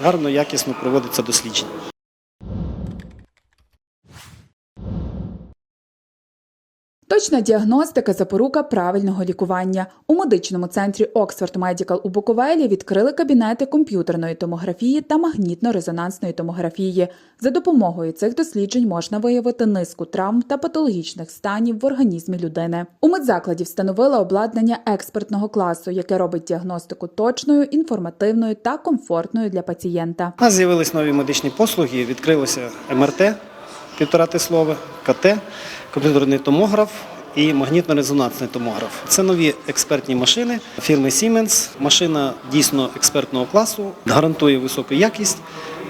гарно, якісно проводиться дослідження. Точна діагностика запорука правильного лікування. У медичному центрі Oxford Medical у Буковелі відкрили кабінети комп'ютерної томографії та магнітно-резонансної томографії. За допомогою цих досліджень можна виявити низку травм та патологічних станів в організмі людини. У медзакладі встановили обладнання експертного класу, яке робить діагностику точною, інформативною та комфортною для пацієнта. У з'явились нові медичні послуги, відкрилося МРТ, півтора тислове, КТ, комп'ютерний томограф і магнітно-резонансний томограф. Це нові експертні машини фірми Siemens. Машина дійсно експертного класу, гарантує високу якість.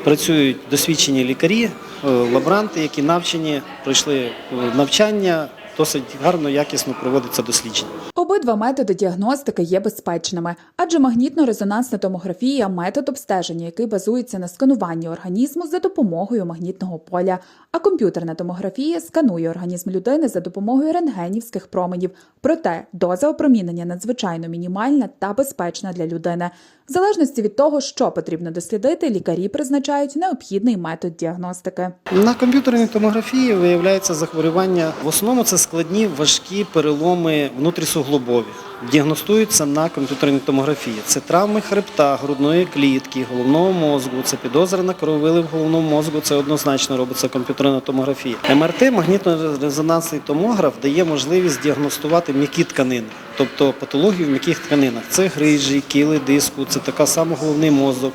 Працюють досвідчені лікарі, е, лаборанти, які навчені, пройшли е, навчання, досить гарно, якісно проводиться дослідження. Обидва методи діагностики є безпечними, адже магнітно-резонансна томографія метод обстеження, який базується на скануванні організму за допомогою магнітного поля. А комп'ютерна томографія сканує організм людини за допомогою рентгенівських променів. Проте доза опромінення надзвичайно мінімальна та безпечна для людини. В залежності від того, що потрібно дослідити, лікарі призначають необхідний метод діагностики. На комп'ютерній томографії виявляється захворювання. В основному це складні важкі переломи внутрісуглобові. Діагностуються на комп'ютерній томографії. Це травми хребта, грудної клітки, головного мозку, це підозра на крововилив головного мозку. Це однозначно робиться комп'ютерна томографія. МРТ, магнітно-резонансний томограф, дає можливість діагностувати м'які тканини, тобто патологію в м'яких тканинах. Це грижі, кіли диску, це така само головний мозок,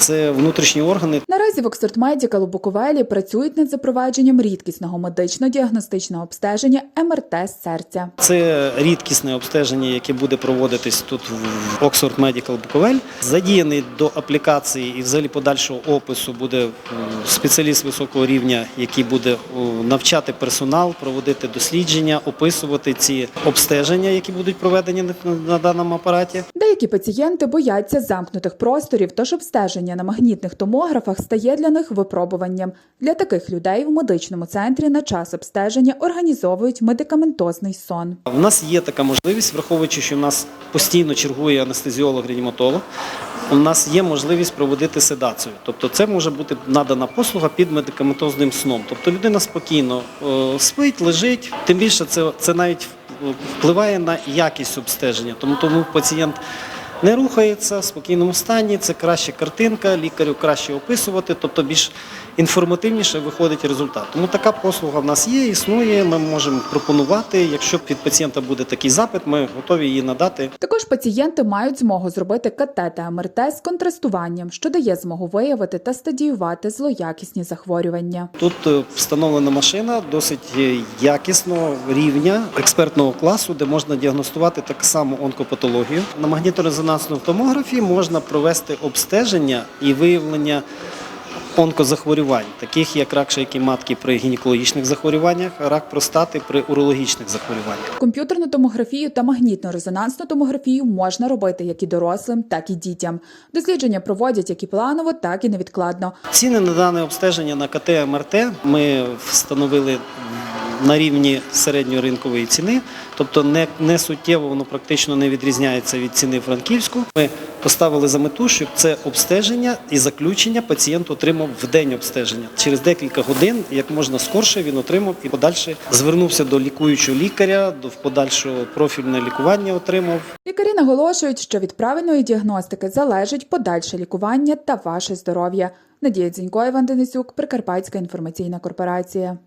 це внутрішні органи. Наразі в Oxford Medical у Буковелі працюють над запровадженням рідкісного медично-діагностичного обстеження МРТ серця. Це рідкісне обстеження, яке буде проводитись тут в Oxford Medical Буковель. Задіяний до аплікації і взагалі подальшого опису буде спеціаліст високого рівня, який буде навчати персонал, проводити дослідження, описувати ці обстеження, які будуть проведені на даному апараті. Деякі пацієнти бояться замкнутих просторів, тож обстеження на магнітних томографах стає для них випробуванням. Для таких людей в медичному центрі на час обстеження організовують медикаментозний сон. У нас є така можливість, враховуючи, що в нас постійно чергує анестезіолог-реаніматолог. У нас є можливість проводити седацію. Тобто це може бути надана послуга під медикаментозним сном. Тобто людина спокійно е, спить, лежить. Тим більше це, це навіть впливає на якість обстеження. Тому тому пацієнт не рухається в спокійному стані, це краща картинка, лікарю краще описувати, тобто більш інформативніше виходить результат. Тому така послуга в нас є, існує. Ми можемо пропонувати. Якщо від пацієнта буде такий запит, ми готові її надати. Також пацієнти мають змогу зробити КТ та МРТ з контрастуванням, що дає змогу виявити та стадіювати злоякісні захворювання. Тут е, встановлена машина досить е, якісного рівня експертного класу, де можна діагностувати так само онкопатологію. На магніторезонансному томографі можна провести обстеження і виявлення онкозахворювань, таких як рак шийки матки при гінекологічних захворюваннях, рак простати при урологічних захворюваннях. Комп'ютерну томографію та магнітно-резонансну томографію можна робити як і дорослим, так і дітям. Дослідження проводять як і планово, так і невідкладно. Ціни на дане обстеження на КТ МРТ ми встановили на рівні середньоринкової ціни, тобто не, не суттєво воно практично не відрізняється від ціни франківську. Ми поставили за мету, щоб це обстеження і заключення пацієнт отримав в день обстеження. Через декілька годин, як можна скорше, він отримав і подальше звернувся до лікуючого лікаря, до подальшого профільне лікування отримав. Лікарі наголошують, що від правильної діагностики залежить подальше лікування та ваше здоров'я. Надія Дзінько, Іван Денисюк, Прикарпатська інформаційна корпорація.